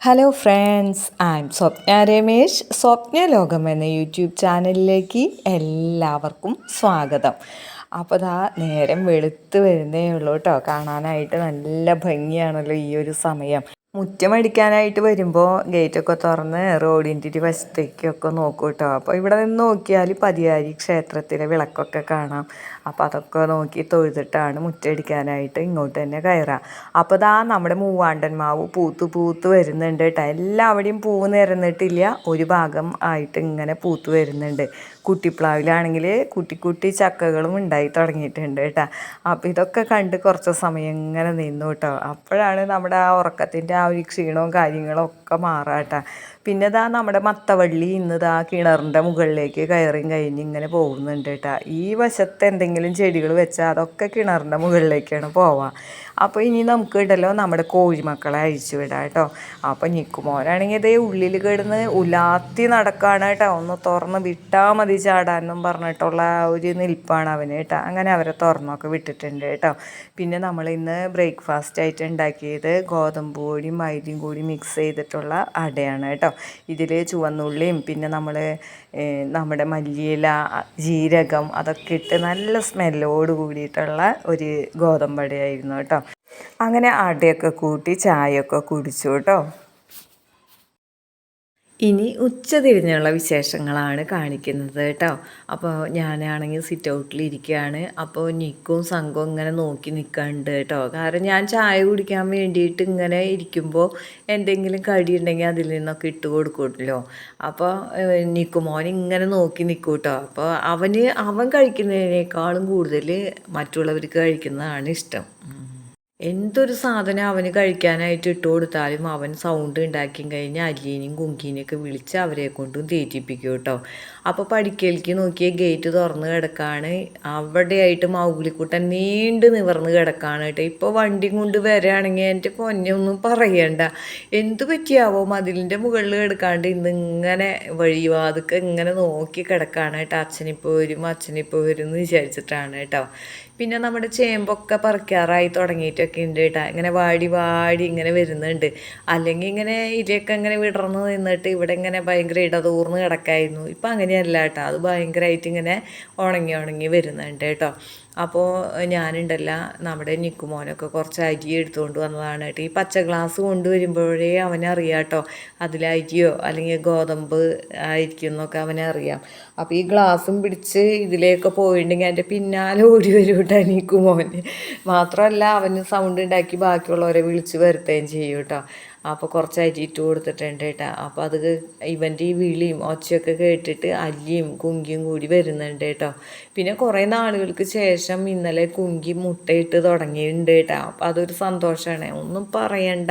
Hello friends I am Swapna Ramesh Swapna ലോകം എന്ന YouTube ചാനലിലേക്ക് എല്ലാവർക്കും സ്വാഗതം. അപ്പോൾ ദാ നേരം വെളുത്ത് വരുന്നേ ഉള്ളൂ കേട്ടോ കാണാനായിട്ട് നല്ല ഭംഗിയാണല്ലോ ഈ ഒരു സമയം. മുറ്റമടിക്കാനായിട്ട് വരുമ്പോൾ ഗേറ്റൊക്കെ തുറന്ന് റോഡിന്റെ ഒരു വശത്തേക്കൊക്കെ നോക്കും കേട്ടോ അപ്പോൾ ഇവിടെ നിന്ന് നോക്കിയാൽ പതിയാരി ക്ഷേത്രത്തിലെ വിളക്കൊക്കെ കാണാം. അപ്പോൾ അതൊക്കെ നോക്കി തൊഴുതിട്ടാണ് മുറ്റടിക്കാനായിട്ട് ഇങ്ങോട്ട് തന്നെ കയറുക അപ്പോൾ ഇതാ നമ്മുടെ മൂവാണ്ടൻ മാവ് പൂത്ത് പൂത്ത് വരുന്നുണ്ട് കേട്ടോ എല്ലാവിടെയും പൂവ് നിരന്നിട്ടില്ല. ഒരു ഭാഗം ആയിട്ട് ഇങ്ങനെ പൂത്ത് വരുന്നുണ്ട്. കുട്ടിപ്ലാവിലാണെങ്കിൽ കുട്ടി കുട്ടി ചക്കകളും ഉണ്ടായി തുടങ്ങിയിട്ടുണ്ട് കേട്ടോ അപ്പോൾ ഇതൊക്കെ കണ്ട് കുറച്ച് സമയം ഇങ്ങനെ നിന്നു കേട്ടോ അപ്പോഴാണ് നമ്മുടെ ആ ഉറക്കത്തിന്റെ ആ ഒരു ക്ഷീണവും കാര്യങ്ങളും ഒക്കെ മാറാട്ടോ പിന്നെ ഇതാ നമ്മുടെ മത്തവള്ളി ഇന്ന് ഇതാ കിണറിന്റെ മുകളിലേക്ക് കയറി കഴിഞ്ഞ് ഇങ്ങനെ പോകുന്നുണ്ട് കേട്ടോ. ഈ വശത്ത് എന്തെങ്കിലും ചെടികൾ വെച്ചാൽ അതൊക്കെ കിണറിന്റെ മുകളിലേക്കാണ് പോവാം. അപ്പോൾ ഇനി നമുക്ക് ഇടലോ നമ്മുടെ കോഴിമക്കളെ അഴിച്ചു വിടാം കേട്ടോ. അപ്പോൾ നിക്കുമോനാണെങ്കിൽ ഇതേ ഉള്ളിൽ കിടന്ന് ഉലാത്തി നടക്കുകയാണ് കേട്ടോ. ഒന്ന് തുറന്ന് വിട്ടാൽ മതി ചാടാനും പറഞ്ഞിട്ടുള്ള ഒരു നിൽപ്പാണ് അവന് കേട്ടോ. അങ്ങനെ അവരെ തുറന്നൊക്കെ വിട്ടിട്ടുണ്ട് കേട്ടോ. പിന്നെ നമ്മൾ ഇന്ന് ബ്രേക്ക്ഫാസ്റ്റ് ആയിട്ട് ഉണ്ടാക്കിയത് ഗോതമ്പ് പൊടിയും മൈദയും കൂടി മിക്സ് ചെയ്തിട്ടുള്ള അടയാണ് കേട്ടോ. ഇതിൽ ചുവന്നുള്ളിയും പിന്നെ നമ്മൾ നമ്മുടെ മല്ലിയില ജീരകം അതൊക്കെ ഇട്ട് നല്ല സ്മെല്ലോട് കൂടിയിട്ടുള്ള ഒരു ഗോതമ്പടയായിരുന്നു കേട്ടോ. അങ്ങനെ അടയൊക്കെ കൂട്ടി ചായയൊക്കെ കുടിച്ചു കേട്ടോ. ഇനി ഉച്ചതിരിഞ്ഞുള്ള വിശേഷങ്ങളാണ് കാണിക്കുന്നത് കേട്ടോ. അപ്പോൾ ഞാനാണെങ്കിൽ സിറ്റ് ഔട്ടിൽ ഇരിക്കുകയാണ്. അപ്പോൾ നിക്കും സംഘവും ഇങ്ങനെ നോക്കി നിൽക്കുന്നുണ്ട് കേട്ടോ. കാരണം ഞാൻ ചായ കുടിക്കാൻ വേണ്ടിയിട്ട് ഇങ്ങനെ ഇരിക്കുമ്പോൾ എന്തെങ്കിലും കടി ഉണ്ടെങ്കിൽ അതിൽ നിന്നൊക്കെ ഇട്ട് കൊടുക്കുമല്ലോ അപ്പോൾ നിക്കുമോൻ ഇങ്ങനെ നോക്കി നിൽക്കും കേട്ടോ. അപ്പോൾ അവന് അവൻ കഴിക്കുന്നതിനേക്കാളും കൂടുതൽ മറ്റുള്ളവർക്ക് കഴിക്കുന്നതാണ് ഇഷ്ടം. എന്തൊരു സാധനം അവന് കഴിക്കാനായിട്ട് ഇട്ട് കൊടുത്താലും അവൻ സൗണ്ട് ഉണ്ടാക്കി കഴിഞ്ഞാൽ അല്ലീനെയും കുങ്കീനെയൊക്കെ വിളിച്ച് അവരെ കൊണ്ടും തീറ്റിപ്പിക്കും കേട്ടോ. അപ്പോൾ പഠിക്കലേക്ക് നോക്കിയ ഗേറ്റ് തുറന്ന് കിടക്കാണ്. അവിടെയായിട്ട് മൗഗുലിക്കുട്ടൻ നീണ്ട് നിവർന്ന് കിടക്കാണ് കേട്ടോ. ഇപ്പോൾ വണ്ടി കൊണ്ട് വരികയാണെങ്കിൽ എന്റെ പൊന്നൊന്നും പറയണ്ട. എന്തു പറ്റിയാവോ മതിലിന്റെ മുകളിൽ കിടക്കാണ്ട് ഇന്ന് ഇങ്ങനെ വഴിവാതൊക്കെ ഇങ്ങനെ നോക്കി കിടക്കാണ് കേട്ടോ. അച്ഛനിപ്പോൾ വരും അച്ഛനിപ്പോൾ വരും എന്ന് വിചാരിച്ചിട്ടാണ് കേട്ടോ. പിന്നെ നമ്മുടെ ചേമ്പൊക്കെ പറിക്കാറായി തുടങ്ങിയിട്ടൊക്കെ ഉണ്ട് കേട്ടോ. ഇങ്ങനെ വാടി വാടി ഇങ്ങനെ വരുന്നുണ്ട്. അല്ലെങ്കിൽ ഇങ്ങനെ ഇലയൊക്കെ ഇങ്ങനെ വിടർന്ന് നിന്നിട്ട് ഇവിടെ ഇങ്ങനെ ഭയങ്കര ഇടതൂർന്ന് കിടക്കായിരുന്നു. ഇപ്പം അങ്ങനെയല്ല കേട്ടോ. അത് ഭയങ്കരമായിട്ട് ഇങ്ങനെ ഉണങ്ങി ഉണങ്ങി വരുന്നുണ്ട് കേട്ടോ. അപ്പോൾ ഞാനുണ്ടല്ല നമ്മുടെ നിക്കുമോനൊക്കെ കുറച്ച് അരി എടുത്തുകൊണ്ട് വന്നതാണ് കേട്ടോ. ഈ പച്ച ഗ്ലാസ് കൊണ്ടുവരുമ്പോഴേ അവനറിയാം കേട്ടോ അതിൽ അരിയോ അല്ലെങ്കിൽ ഗോതമ്പ് ആയിരിക്കും എന്നൊക്കെ അവനറിയാം അപ്പോൾ ഈ ഗ്ലാസും പിടിച്ച് ഇതിലേക്ക് പോയിട്ടുണ്ടെങ്കിൽ എന്റെ പിന്നാലെ ഓടി വരും കേട്ടോ നിക്കുമോന് മാത്രമല്ല അവന് സൗണ്ട് ഉണ്ടാക്കി ബാക്കിയുള്ളവരെ വിളിച്ച് വരുത്തുകയും ചെയ്യും കേട്ടോ. അപ്പോൾ കുറച്ച് അരി ഇട്ട് കൊടുത്തിട്ടുണ്ട് കേട്ടോ. അപ്പോൾ അത് ഇവന്റെ ഈ വിളിയും ഒച്ചയൊക്കെ കേട്ടിട്ട് അല്ലിയും കുങ്കിയും കൂടി വരുന്നുണ്ട് കേട്ടോ. പിന്നെ കുറേ നാളുകൾക്ക് ശേഷം ഇന്നലെ കുങ്കി മുട്ടയിട്ട് തുടങ്ങിയിട്ടുണ്ട് കേട്ടോ. അപ്പം അതൊരു സന്തോഷമാണ് ഒന്നും പറയണ്ട.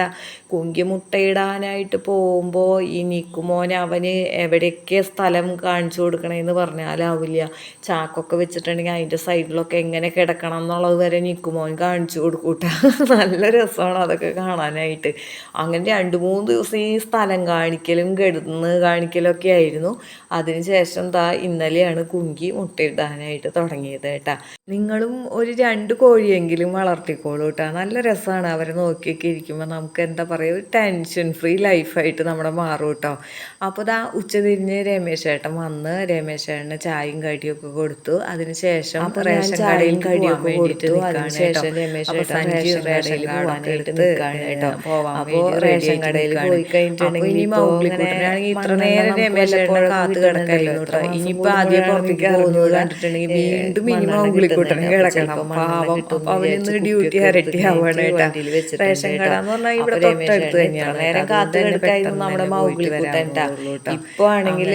കുങ്കി മുട്ടയിടാനായിട്ട് പോകുമ്പോൾ ഈ നിക്കുമോൻ അവന് എവിടെയൊക്കെ സ്ഥലം കാണിച്ചു കൊടുക്കണമെന്ന് പറഞ്ഞാലാവില്ല. ചാക്കൊക്കെ വെച്ചിട്ടുണ്ടെങ്കിൽ അതിന്റെ സൈഡിലൊക്കെ എങ്ങനെ കിടക്കണം എന്നുള്ളത് വരെ നിക്കുമോൻ കാണിച്ചു കൊടുക്കൂട്ട നല്ല രസമാണ് അതൊക്കെ കാണാനായിട്ട്. അങ്ങനെ രണ്ട് മൂന്ന് ദിവസം ഈ സ്ഥലം കാണിക്കലും കിടന്ന് കാണിക്കലൊക്കെ ആയിരുന്നു. അതിനുശേഷം ദാ ഇന്നലെയാണ് കുങ്കി മുട്ടയിടാനായിട്ട് തുടങ്ങിയത് കേട്ടാ. നിങ്ങളും ഒരു രണ്ട് കോഴിയെങ്കിലും വളർത്തിക്കോളൂ കേട്ടോ. നല്ല രസമാണ് അവരെ നോക്കിയൊക്കെ ഇരിക്കുമ്പോൾ നമുക്ക് എന്താ പറയുക ഒരു ടെൻഷൻ ഫ്രീ ലൈഫായിട്ട് നമ്മുടെ മാറും കേട്ടോ. അപ്പോൾ ഇതാ ഉച്ചതിരിഞ്ഞ് രമേശ് ഏട്ടൻ വന്ന് രമേശ് ഏട്ടന് ചായയും കടിയൊക്കെ കൊടുത്തു. അതിനുശേഷം റേഷൻ കടയിൽ കടിയൊക്കെ കൊടുത്തു. അതിനുശേഷം രമേശ് റേഷൻ കടയിൽ നിൽക്കുകയാണ് കേട്ടോ. അപ്പോൾ റേഷൻ കടയിൽ പോയി കഴിഞ്ഞിട്ടുണ്ടെങ്കിൽ ഇനി മൗഗ്ലിക്കുട്ടനാണെങ്കിൽ ഇത്ര നേരം രമേശ് ഏട്ടനെ കാത്ത് കിടക്കല്ലോ കേട്ടോ. ഇനിയിപ്പോൾ ആദ്യം പുറത്തേക്ക് പോകുന്നത്? കണ്ടിട്ടുണ്ടെങ്കിൽ വീണ്ടും മിനിമം ഉള്ളിക്കൂട്ടണം കൂട്ടണം. കിടക്കണം. പാവം. അവനിന്ന് ഡ്യൂട്ടി ഇരട്ടി ആവുകയാണ് കേട്ടാ. റേഷൻ കട എന്ന് പറഞ്ഞാൽ ഇവിടെ തൊട്ടടുത്ത് തന്നെയാണ് നേരം കാത്തു കിടക്കായിരുന്നു നമ്മുടെ മൗഗിളി കൂട്ടൻട്ടാ ഇപ്പോ ആണെങ്കിൽ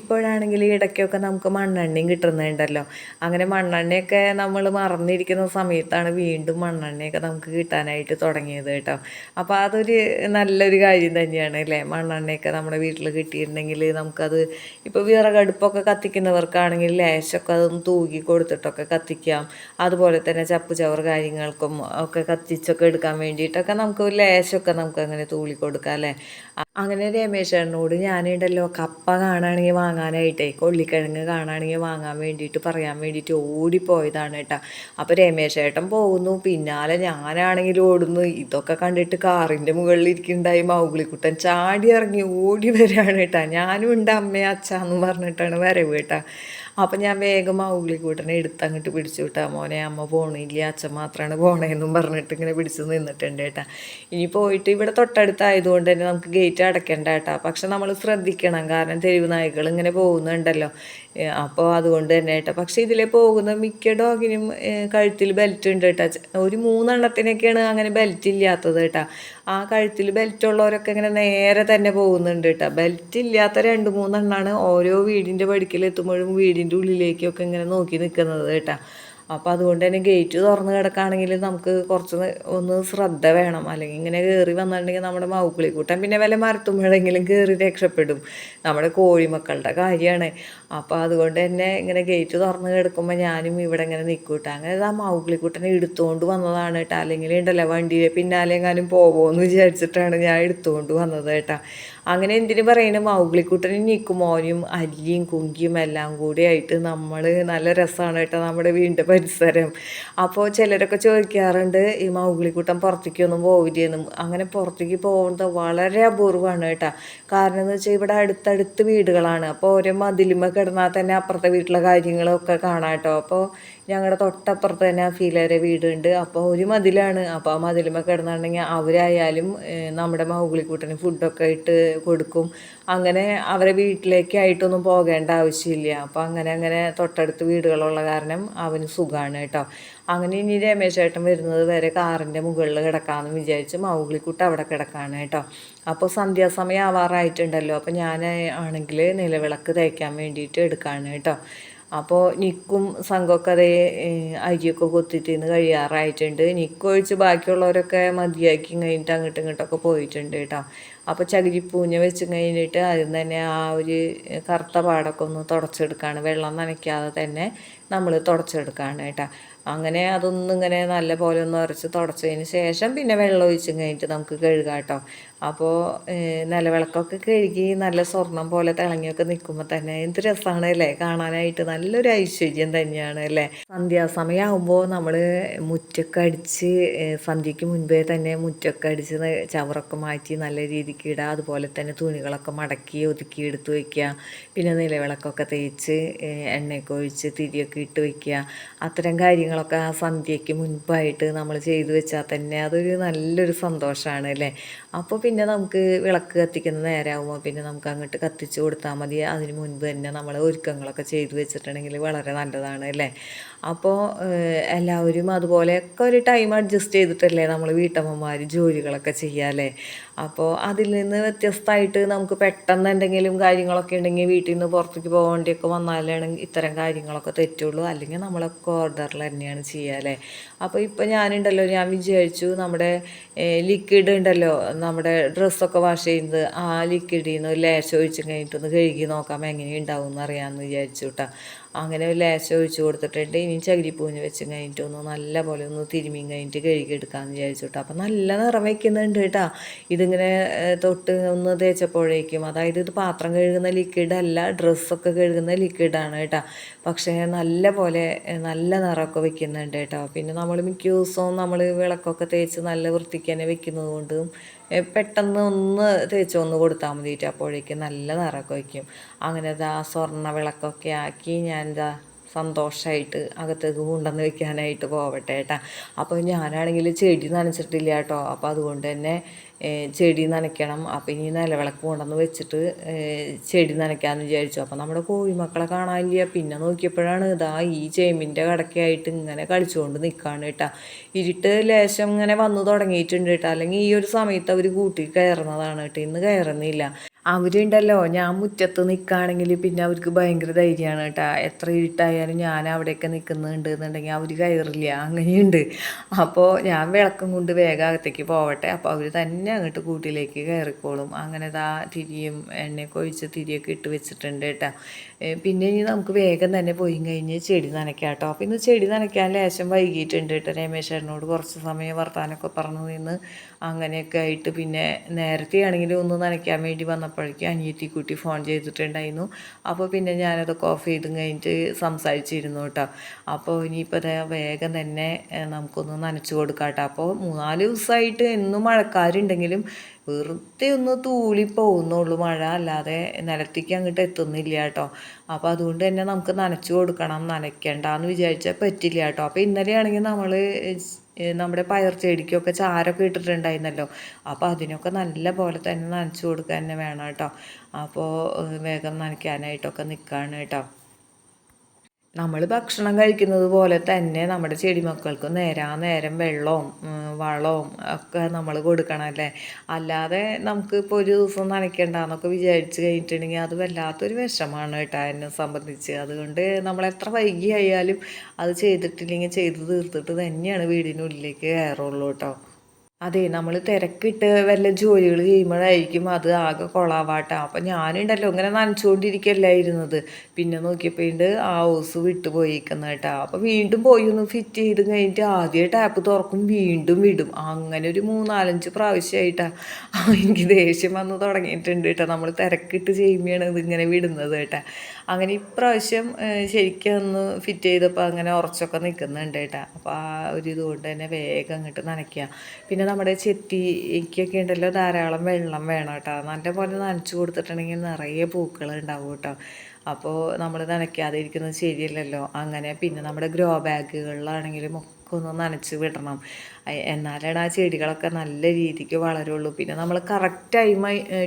ഇപ്പോഴാണെങ്കിൽ ഇടയ്ക്കൊക്കെ നമുക്ക് മണ്ണെണ്ണയും കിട്ടുന്നുണ്ടല്ലോ. അങ്ങനെ മണ്ണെണ്ണയൊക്കെ നമ്മൾ മറന്നിരിക്കുന്ന സമയത്താണ് വീണ്ടും മണ്ണെണ്ണയൊക്കെ നമുക്ക് കിട്ടാനായിട്ട് തുടങ്ങിയത് കേട്ടോ. അപ്പോൾ അതൊരു നല്ലൊരു കാര്യം തന്നെയാണ് അല്ലേ? മണ്ണെണ്ണയൊക്കെ നമ്മുടെ വീട്ടിൽ കിട്ടിയിട്ടുണ്ടെങ്കിൽ നമുക്കത് ഇപ്പോൾ വിറകടുപ്പൊക്കെ കത്തിക്കുന്നവർക്കാണെങ്കിൽ ലേശമൊക്കെ അതൊന്ന് തൂക്കി കൊടുത്തിട്ടൊക്കെ കത്തിക്കാം. അതുപോലെ തന്നെ ചപ്പ് ചവർ കാര്യങ്ങൾക്കും ഒക്കെ കത്തിച്ചൊക്കെ എടുക്കാൻ വേണ്ടിയിട്ടൊക്കെ നമുക്ക് ഒരു ലേശമൊക്കെ നമുക്ക് അങ്ങനെ തൂളി കൊടുക്കാം അല്ലേ? അങ്ങനെ രമേശേട്ടനോട് ഞാനുണ്ടല്ലോ കപ്പ കാണുകയാണെങ്കിൽ വാങ്ങാനായിട്ടേ കൊള്ളിക്കിഴങ്ങ് കാണുകയാണെങ്കിൽ വാങ്ങാൻ വേണ്ടിയിട്ട് പറയാൻ വേണ്ടിയിട്ട് ഓടിപ്പോയതാണ് കേട്ടോ. അപ്പോൾ രമേശേട്ടൻ പോകുന്നു. പിന്നാലെ ഞാനാണെങ്കിൽ ഓടുന്നു. ഇതൊക്കെ കണ്ടിട്ട് കാറിന്റെ മുകളിൽ ഇരിക്കുന്നുണ്ടായി മൗഗുളിക്കുട്ടൻ ചാടി ഇറങ്ങി ഓടി വരികയാണ് കേട്ടോ. ഞാനും ഉണ്ട് അമ്മയും അച്ഛാന്ന് പറഞ്ഞിട്ടാണ് വരവ് കേട്ടോ. അപ്പം ഞാൻ വേഗം ആ ഉള്ളിക്കൂട്ടനെ എടുത്ത് അങ്ങോട്ട് പിടിച്ചു വിട്ടാ. മോനെ അമ്മ പോണില്ല അച്ഛൻ മാത്രമാണ് പോണേന്നും പറഞ്ഞിട്ട് ഇങ്ങനെ പിടിച്ച് നിന്നിട്ടുണ്ട് കേട്ടാ. ഇനി പോയിട്ട് ഇവിടെ തൊട്ടടുത്തായതുകൊണ്ട് തന്നെ നമുക്ക് ഗേറ്റ് അടയ്ക്കണ്ട കേട്ടാ. പക്ഷെ നമ്മൾ ശ്രദ്ധിക്കണം. കാരണം തെരുവ് നായ്ക്കൾ ഇങ്ങനെ പോകുന്നുണ്ടല്ലോ. അപ്പോൾ അതുകൊണ്ട് തന്നെ കേട്ടോ. പക്ഷേ ഇതിലെ പോകുന്ന മിക്ക ഡോഗിനും കഴുത്തിൽ ബെൽറ്റ് ഉണ്ട് കേട്ടോ. ഒരു മൂന്നെണ്ണത്തിനൊക്കെയാണ് അങ്ങനെ ബെൽറ്റ് ഇല്ലാത്തത് കേട്ടോ. ആ കഴുത്തിൽ ബെൽറ്റ് ഉള്ളവരൊക്കെ ഇങ്ങനെ നേരെ തന്നെ പോകുന്നുണ്ട് കേട്ടോ. ബെൽറ്റ് ഇല്ലാത്ത രണ്ട് മൂന്നെണ്ണമാണ് ഓരോ വീടിന്റെ പടിക്കൽ എത്തുമ്പോഴും വീടിന്റെ ഉള്ളിലേക്കൊക്കെ ഇങ്ങനെ നോക്കി നിൽക്കുന്നത് കേട്ടോ. അപ്പോൾ അതുകൊണ്ട് തന്നെ ഗേറ്റ് തുറന്ന് കിടക്കുകയാണെങ്കിൽ നമുക്ക് കുറച്ച് ഒന്ന് ശ്രദ്ധ വേണം. അല്ലെങ്കിൽ ഇങ്ങനെ കയറി വന്നിട്ടുണ്ടെങ്കിൽ നമ്മുടെ മൗക്കിളിക്കൂട്ടം പിന്നെ വല്ല മരത്തുമ്പോഴെങ്കിലും കയറി രക്ഷപ്പെടും. നമ്മുടെ കോഴിമക്കളുടെ കാര്യമാണ്. അപ്പോൾ അതുകൊണ്ട് തന്നെ ഇങ്ങനെ ഗേറ്റ് തുറന്ന് കിടക്കുമ്പോൾ ഞാനും ഇവിടെ ഇങ്ങനെ നിൽക്കൂട്ടെ അങ്ങനെ ആ മൗക്കിളിക്കൂട്ടനെ എടുത്തുകൊണ്ട് വന്നതാണ് കേട്ടോ. അല്ലെങ്കിൽ ഉണ്ടല്ലോ വണ്ടിയെ പിന്നാലെ എങ്ങാനും പോകുമെന്ന് വിചാരിച്ചിട്ടാണ് ഞാൻ എടുത്തുകൊണ്ട് വന്നത് കേട്ടോ. അങ്ങനെ എന്തിനു പറയുന്നത് മൗഗ്ലിക്കുട്ടനും നിക്കുമോനും അല്ലിയും കുങ്കിയും എല്ലാം കൂടി ആയിട്ട് നമ്മൾ നല്ല രസമാണ് കേട്ടോ നമ്മുടെ വീടിന്റെ പരിസരം. അപ്പോൾ ചിലരൊക്കെ ചോദിക്കാറുണ്ട് ഈ മൗഗ്ലിക്കുട്ടൻ പുറത്തേക്കൊന്നും പോവില്ലെന്നും. അങ്ങനെ പുറത്തേക്ക് പോകുന്നത് വളരെ അപൂർവമാണ് കേട്ടോ. കാരണം എന്ന് വെച്ചാൽ ഇവിടെ അടുത്തടുത്ത് വീടുകളാണ്. അപ്പോൾ ഓരോ മതിലുമ കിടന്നാൽ തന്നെ അപ്പുറത്തെ വീട്ടിലെ കാര്യങ്ങളൊക്കെ കാണാം കേട്ടോ. അപ്പോൾ ഞങ്ങളുടെ തൊട്ടപ്പുറത്ത് തന്നെ ആ ഫീലറെ വീടുണ്ട്. അപ്പോൾ ഒരു മതിലാണ്. അപ്പോൾ ആ മതിലുമ്പോൾ കിടന്നുണ്ടെങ്കിൽ അവരായാലും നമ്മുടെ മൗഗിളിക്കൂട്ടന് ഫുഡൊക്കെ ഇട്ട് കൊടുക്കും. അങ്ങനെ അവരെ വീട്ടിലേക്കായിട്ടൊന്നും പോകേണ്ട ആവശ്യമില്ല. അപ്പോൾ അങ്ങനെ അങ്ങനെ തൊട്ടടുത്ത് വീടുകളുള്ള കാരണം അവന് സുഖമാണ് കേട്ടോ. അങ്ങനെ ഇനി രമേശേട്ടൻ വരുന്നത് വരെ കാറിന്റെ മുകളിൽ കിടക്കാമെന്ന് വിചാരിച്ച് മൗഗ്ലിക്കുട്ട അവിടെ കിടക്കാണ് കേട്ടോ. അപ്പോൾ സന്ധ്യാസമയം ആവാറായിട്ടുണ്ടല്ലോ അപ്പോൾ ഞാൻ ആണെങ്കിൽ നിലവിളക്ക് തേക്കാൻ വേണ്ടിയിട്ട് എടുക്കാണ് കേട്ടോ. അപ്പോൾ നിക്കും സംഘമൊക്കെ അതേ അരിയൊക്കെ കൊത്തിത്തിന്ന് കഴിയാറായിട്ടുണ്ട്. നിക്കൊഴിച്ച് ബാക്കിയുള്ളവരൊക്കെ മതിയാക്കി കഴിഞ്ഞിട്ട് അങ്ങോട്ടും ഇങ്ങോട്ടൊക്കെ പോയിട്ടുണ്ട് കേട്ടോ. അപ്പോൾ ചകിരിപ്പൂഞ്ഞ വെച്ച് കഴിഞ്ഞിട്ട് അതിൽ തന്നെ ആ ഒരു കറുത്ത പാടൊക്കെ ഒന്ന് തുടച്ചെടുക്കുകയാണ് വെള്ളം നനയ്ക്കാതെ തന്നെ നമ്മൾ തുടച്ചെടുക്കുകയാണ് കേട്ടോ. അങ്ങനെ അതൊന്നും ഇങ്ങനെ നല്ല പോലെ ഒന്ന് ഉരച്ച് തുടച്ചതിന് ശേഷം പിന്നെ വെള്ളം ഒഴിച്ചും കഴിഞ്ഞിട്ട് നമുക്ക് കഴുകാം കേട്ടോ. അപ്പോൾ നിലവിളക്കൊക്കെ കഴുകി നല്ല സ്വർണം പോലെ തിളങ്ങിയൊക്കെ നിൽക്കുമ്പോൾ തന്നെ എന്ത് രസമാണ് അല്ലേ? കാണാനായിട്ട് നല്ലൊരു ഐശ്വര്യം തന്നെയാണ് അല്ലേ? സന്ധ്യാസമയമാകുമ്പോൾ നമ്മൾ മുറ്റൊക്കെ അടിച്ച് സന്ധ്യയ്ക്ക് മുൻപേ തന്നെ മുറ്റൊക്കെ അടിച്ച് ചവറൊക്കെ മാറ്റി നല്ല രീതിക്ക് ഇടുക അതുപോലെ തന്നെ തുണികളൊക്കെ മടക്കി ഒതുക്കി എടുത്ത് വയ്ക്കുക. പിന്നെ നിലവിളക്കൊക്കെ തേച്ച് എണ്ണയൊക്കെ ഒഴിച്ച് തിരിയൊക്കെ ഇട്ട് വയ്ക്കുക. അത്തരം കാര്യങ്ങളൊക്കെ ആ സന്ധ്യയ്ക്ക് മുൻപായിട്ട് നമ്മൾ ചെയ്തു വെച്ചാൽ തന്നെ അതൊരു നല്ലൊരു സന്തോഷമാണ് അല്ലേ? അപ്പോൾ പിന്നെ നമുക്ക് വിളക്ക് കത്തിക്കുന്ന നേരമാകുമ്പോൾ പിന്നെ നമുക്ക് അങ്ങോട്ട് കത്തിച്ച് കൊടുത്താൽ മതി. അതിന് മുൻപ് തന്നെ നമ്മൾ ഒരുക്കങ്ങളൊക്കെ ചെയ്തു വെച്ചിട്ടുണ്ടെങ്കിൽ വളരെ നല്ലതാണ് അല്ലേ? അപ്പോൾ എല്ലാവരും അതുപോലെയൊക്കെ ഒരു ടൈം അഡ്ജസ്റ്റ് ചെയ്തിട്ടല്ലേ നമ്മൾ വീട്ടമ്മമാർ ജോലികളൊക്കെ ചെയ്യാല്ലേ അപ്പോൾ അതിൽ നിന്ന് വ്യത്യസ്തമായിട്ട് നമുക്ക് പെട്ടെന്ന് എന്തെങ്കിലും കാര്യങ്ങളൊക്കെ ഉണ്ടെങ്കിൽ വീട്ടിൽ നിന്ന് പുറത്തേക്ക് പോകേണ്ടിയൊക്കെ വന്നാലാണ് ഇത്തരം കാര്യങ്ങളൊക്കെ തെറ്റുള്ളൂ. അല്ലെങ്കിൽ നമ്മളൊക്കെ ഓർഡറിൽ തന്നെയാണ് ചെയ്യാല്ലേ അപ്പോൾ ഇപ്പോൾ ഞാനുണ്ടല്ലോ ഞാൻ വിചാരിച്ചു നമ്മുടെ ലിക്വിഡ് ഉണ്ടല്ലോ നമ്മുടെ ഡ്രസ്സൊക്കെ വാഷ് ചെയ്യുന്നത് ആ ലിക്വിഡിൽ നിന്ന് ലേശം ഒഴിച്ച് കഴിഞ്ഞിട്ടൊന്ന് കഴുകി നോക്കാം എങ്ങനെ ഉണ്ടാവും എന്ന് അറിയാമെന്ന് വിചാരിച്ചു കേട്ടോ അങ്ങനെ ലേശം ഒഴിച്ച് കൊടുത്തിട്ടുണ്ട്. ഇനി ചകിരിപ്പൂഞ്ഞ് വെച്ച് കഴിഞ്ഞിട്ട് ഒന്ന് നല്ല പോലെ ഒന്ന് തിരുമ്മിയും കഴിഞ്ഞിട്ട് കഴുകിയെടുക്കാമെന്ന് വിചാരിച്ചു കേട്ടോ അപ്പം നല്ല നിറം വയ്ക്കുന്നുണ്ട് കേട്ടോ ഇതിങ്ങനെ തൊട്ട് ഒന്ന് തേച്ചപ്പോഴേക്കും അതായത് ഇത് പാത്രം കഴുകുന്ന ലിക്വിഡ് അല്ല ഡ്രസ്സൊക്കെ കഴുകുന്ന ലിക്വിഡാണ് കേട്ടോ പക്ഷേ നല്ല പോലെ നല്ല നിറമൊക്കെ വെക്കുന്നുണ്ട് കേട്ടോ പിന്നെ നമ്മൾ മിക്ക ദിവസവും നമ്മൾ വിളക്കൊക്കെ തേച്ച് നല്ല വൃത്തിക്ക് തന്നെ വെക്കുന്നത് കൊണ്ടും പെട്ടെന്ന് ഒന്ന് തേച്ച് ഒന്ന് കൊടുത്താൽ മതിയിട്ട് അപ്പോഴേക്കും നല്ല നിറമൊക്കെ വയ്ക്കും. അങ്ങനെ ഇതാ സ്വർണ വിളക്കൊക്കെ ആക്കി ഞാൻ ഇതാ സന്തോഷമായിട്ട് അകത്തേക്ക് കൊണ്ടുവന്ന് വെക്കാനായിട്ട് പോവട്ടെ ഏട്ടാ. അപ്പോൾ ഞാനാണെങ്കിൽ ചെടി നനച്ചിട്ടില്ല കേട്ടോ. അപ്പോൾ അതുകൊണ്ട് തന്നെ ചെടി നനയ്ക്കണം. അപ്പോൾ ഇനി നിലവിളക്ക് കൊണ്ടുവന്ന് വെച്ചിട്ട് ചെടി നനയ്ക്കാമെന്ന് വിചാരിച്ചു. അപ്പോൾ നമ്മുടെ കോഴിമക്കളെ കാണാനില്ല. പിന്നെ നോക്കിയപ്പോഴാണ് ഇതാ ഈ ചേമ്പിന്റെ കടക്കയായിട്ട് ഇങ്ങനെ കളിച്ചുകൊണ്ട് നിൽക്കുകയാണ് കേട്ടോ ഇരുട്ട് ലേശം ഇങ്ങനെ വന്നു തുടങ്ങിയിട്ടുണ്ട് കേട്ടോ അല്ലെങ്കിൽ ഈ ഒരു സമയത്ത് അവർ കൂട്ടി കയറുന്നതാണ് കേട്ടോ ഇന്ന് കയറുന്നില്ല. അവരുണ്ടല്ലോ ഞാൻ മുറ്റത്ത് നിൽക്കുകയാണെങ്കിൽ പിന്നെ അവർക്ക് ഭയങ്കര ധൈര്യമാണ് കേട്ടോ. എത്ര ഇരുട്ടായാലും ഞാൻ അവിടെയൊക്കെ നിൽക്കുന്നുണ്ട് എന്നുണ്ടെങ്കിൽ അവർ കയറില്ല. അങ്ങനെയുണ്ട്. അപ്പോൾ ഞാൻ വിളക്കം കൊണ്ട് വേഗം അകത്തേക്ക് പോവട്ടെ. അപ്പോൾ അവർ തന്നെ അങ്ങോട്ട് കൂട്ടിലേക്ക് കയറിക്കോളും. അങ്ങനെ താ തിരിയും എണ്ണയൊക്കെ ഒഴിച്ച് തിരിയൊക്കെ ഇട്ട് വെച്ചിട്ടുണ്ട് കേട്ടോ. പിന്നെ ഇനി നമുക്ക് വേഗം തന്നെ പോയി കഴിഞ്ഞ് ചെടി നനയ്ക്കാം കേട്ടോ. അപ്പോൾ ഇന്ന് ചെടി നനയ്ക്കാൻ ലേശം വൈകിയിട്ടുണ്ട് കേട്ടോ രമേശേട്ടനോട് കുറച്ച് സമയം വർത്താനൊക്കെ പറഞ്ഞു നിന്ന് അങ്ങനെയൊക്കെ ആയിട്ട് പിന്നെ നേരത്തെ ആണെങ്കിൽ ഒന്ന് നനയ്ക്കാൻ വേണ്ടി വന്നപ്പോഴേക്കും അനിയത്തി കുട്ടി ഫോൺ ചെയ്തിട്ടുണ്ടായിരുന്നു. അപ്പോൾ പിന്നെ ഞാനതൊക്കെ ഓഫ് ചെയ്ത് കഴിഞ്ഞിട്ട് സംസാരിച്ചിരുന്നു കേട്ടോ. അപ്പോൾ ഇനിയിപ്പോൾ വേഗം തന്നെ നമുക്കൊന്ന് നനച്ചു കൊടുക്കാം കേട്ടോ. അപ്പോൾ മൂന്നാൽ ദിവസമായിട്ട് എന്നും മഴക്കാരുണ്ടെങ്കിലും വെറുതെ ഒന്ന് തൂളി പോകുന്നുള്ളൂ. മഴ അല്ലാതെ നിലത്തേക്ക് അങ്ങോട്ട് എത്തുന്നില്ല കേട്ടോ. അപ്പോൾ അതുകൊണ്ട് തന്നെ നമുക്ക് നനച്ചു കൊടുക്കണം. നനയ്ക്കണ്ടെന്ന് വിചാരിച്ചാൽ പറ്റില്ല കേട്ടോ. അപ്പോൾ ഇന്നലെയാണെങ്കിൽ നമ്മൾ നമ്മുടെ പയർ ചെടിക്കൊക്കെ ചാരമൊക്കെ ഇട്ടിട്ടുണ്ടായിരുന്നല്ലോ. അപ്പോൾ അതിനൊക്കെ നല്ല പോലെ തന്നെ നനച്ചു കൊടുക്കാൻ തന്നെ വേണം കേട്ടോ. അപ്പോൾ വേഗം നനയ്ക്കാനായിട്ടൊക്കെ നിൽക്കുകയാണ് കേട്ടോ. നമ്മൾ ഭക്ഷണം കഴിക്കുന്നത് പോലെ തന്നെ നമ്മുടെ ചെടി മക്കൾക്ക് നേരാ നേരം വെള്ളവും വളവും ഒക്കെ നമ്മൾ കൊടുക്കണമല്ലേ അല്ലാതെ നമുക്ക് ഇപ്പോൾ ഒരു ദിവസം നനയ്ക്കണ്ടെന്നൊക്കെ വിചാരിച്ച് കഴിഞ്ഞിട്ടുണ്ടെങ്കിൽ അത് വല്ലാത്തൊരു വിഷമാണ് കേട്ടോ എന്നെ സംബന്ധിച്ച്. അതുകൊണ്ട് നമ്മൾ എത്ര വൈകിയായാലും അത് ചെയ്തിട്ടില്ലെങ്കിൽ ചെയ്ത് തീർത്തിട്ട് തന്നെയാണ് വീടിനുള്ളിലേക്ക് കയറുള്ളൂ കേട്ടോ. അതെ നമ്മൾ തിരക്കിട്ട് വല്ല ജോലികൾ ചെയ്യുമ്പോഴായിരിക്കും അത് ആകെ കൊളാവാട്ട. അപ്പം ഞാനുണ്ടല്ലോ ഇങ്ങനെ നനച്ചുകൊണ്ടിരിക്കല്ലായിരുന്നത് പിന്നെ നോക്കിയപ്പോണ്ട് ആ ഹൗസ് വിട്ടു പോയിക്കുന്ന കേട്ടോ. അപ്പം വീണ്ടും പോയി ഒന്ന് ഫിറ്റ് ചെയ്ത് കഴിഞ്ഞിട്ട് ആദ്യം ടാപ്പ് തുറക്കും വീണ്ടും വിടും. അങ്ങനെ ഒരു മൂന്നാലഞ്ച് പ്രാവശ്യമായിട്ടാ എനിക്ക് ദേഷ്യം വന്ന് തുടങ്ങിയിട്ടുണ്ട് കേട്ടോ. നമ്മൾ തിരക്കിട്ട് ചെയ്യുമ്പോഴാണ് ഇതിങ്ങനെ വിടുന്നത് കേട്ടോ. അങ്ങനെ ഇപ്രാവശ്യം ശരിക്കും ഒന്ന് ഫിറ്റ് ചെയ്തപ്പോൾ അങ്ങനെ ഉറച്ചൊക്കെ നിൽക്കുന്നുണ്ട് കേട്ടോ. അപ്പോൾ ആ ഒരു ഇതുകൊണ്ട് തന്നെ വേഗം അങ്ങോട്ട് നനയ്ക്കുക പിന്നെ നമ്മുടെ ചെത്തിക്കൊക്കെ ഉണ്ടല്ലോ ധാരാളം വെള്ളം വേണം കേട്ടോ. നല്ലപോലെ നനച്ചു കൊടുത്തിട്ടുണ്ടെങ്കിൽ നിറയെ പൂക്കൾ ഉണ്ടാവും കേട്ടോ. അപ്പോൾ നമ്മൾ നനയ്ക്കാതെ ഇരിക്കുന്നത് ശരിയല്ലല്ലോ. അങ്ങനെ പിന്നെ നമ്മുടെ ഗ്രോ ബാഗുകളിലാണെങ്കിലും ഒക്കെ ഒന്ന് നനച്ച് വിടണം. എന്നാലാണ് ആ ചെടികളൊക്കെ നല്ല രീതിക്ക് വളരുള്ളൂ. പിന്നെ നമ്മൾ കറക്റ്റ് ടൈം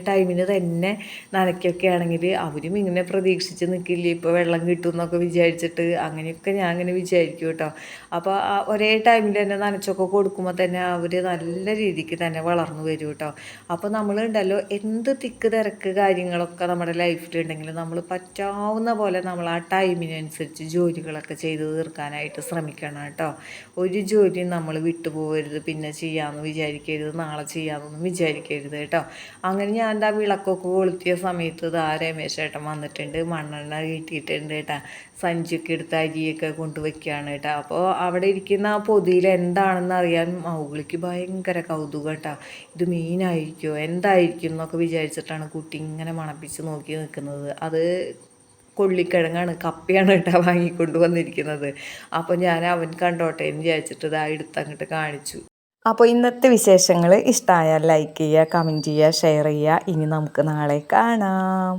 ടൈമിന് തന്നെ നനയ്ക്കൊക്കെ ആണെങ്കിൽ അവരും ഇങ്ങനെ പ്രതീക്ഷിച്ച് നിൽക്കില്ല ഇപ്പോൾ വെള്ളം കിട്ടും എന്നൊക്കെ വിചാരിച്ചിട്ട് അങ്ങനെയൊക്കെ ഞാൻ അങ്ങനെ വിചാരിക്കും കേട്ടോ. അപ്പോൾ ഒരേ ടൈമിൽ തന്നെ നനച്ചൊക്കെ കൊടുക്കുമ്പോൾ തന്നെ അവർ നല്ല രീതിക്ക് തന്നെ വളർന്നു വരും കേട്ടോ. അപ്പോൾ നമ്മളുണ്ടല്ലോ എന്ത് തിക്ക് തിരക്ക് കാര്യങ്ങളൊക്കെ നമ്മുടെ ലൈഫിലുണ്ടെങ്കിൽ നമ്മൾ പറ്റാവുന്ന പോലെ നമ്മൾ ആ ടൈമിനനുസരിച്ച് ജോലികളൊക്കെ ചെയ്ത് തീർക്കാനായിട്ട് ശ്രമിക്കണം കേട്ടോ. ഒരു ജോലിയും നമ്മൾ വിട്ടുപോകരുത് പോകരുത് പിന്നെ ചെയ്യാമെന്ന് വിചാരിക്കരുത് നാളെ ചെയ്യാമെന്നൊന്നും വിചാരിക്കരുത് കേട്ടോ. അങ്ങനെ ഞാൻ ആ വിളക്കൊക്കെ കൊളുത്തിയ സമയത്ത് ആ രമേശ് ഏട്ടൻ വന്നിട്ടുണ്ട് മണ്ണെണ്ണ കിട്ടിയിട്ടുണ്ട് കേട്ടോ. സഞ്ചിയൊക്കെ എടുത്ത് അരിയൊക്കെ കൊണ്ടുവയ്ക്കുകയാണ് കേട്ടോ. അപ്പോൾ അവിടെ ഇരിക്കുന്ന ആ പൊതിയിൽ എന്താണെന്ന് അറിയാൻ മൗളിക്ക് ഭയങ്കര കൗതുകം കേട്ടോ. ഇത് മീനായിരിക്കുമോ എന്തായിരിക്കും എന്നൊക്കെ വിചാരിച്ചിട്ടാണ് കുട്ടി ഇങ്ങനെ മണപ്പിച്ച് നോക്കി നിൽക്കുന്നത്. അത് കൊള്ളിക്കിഴങ്ങാണ്. കപ്പയാണ് കേട്ടോ വാങ്ങിക്കൊണ്ട് വന്നിരിക്കുന്നത്. അപ്പോൾ ഞാൻ അവൻ കണ്ടോട്ടെ എന്ന് വിചാരിച്ചിട്ട് ഇതാ എടുത്തങ്ങോട്ട് കാണിച്ചു. അപ്പോൾ ഇന്നത്തെ വിശേഷങ്ങൾ ഇഷ്ടമായാൽ ലൈക്ക് ചെയ്യുക കമന്റ് ചെയ്യുക ഷെയർ ചെയ്യുക. ഇനി നമുക്ക് നാളെ കാണാം.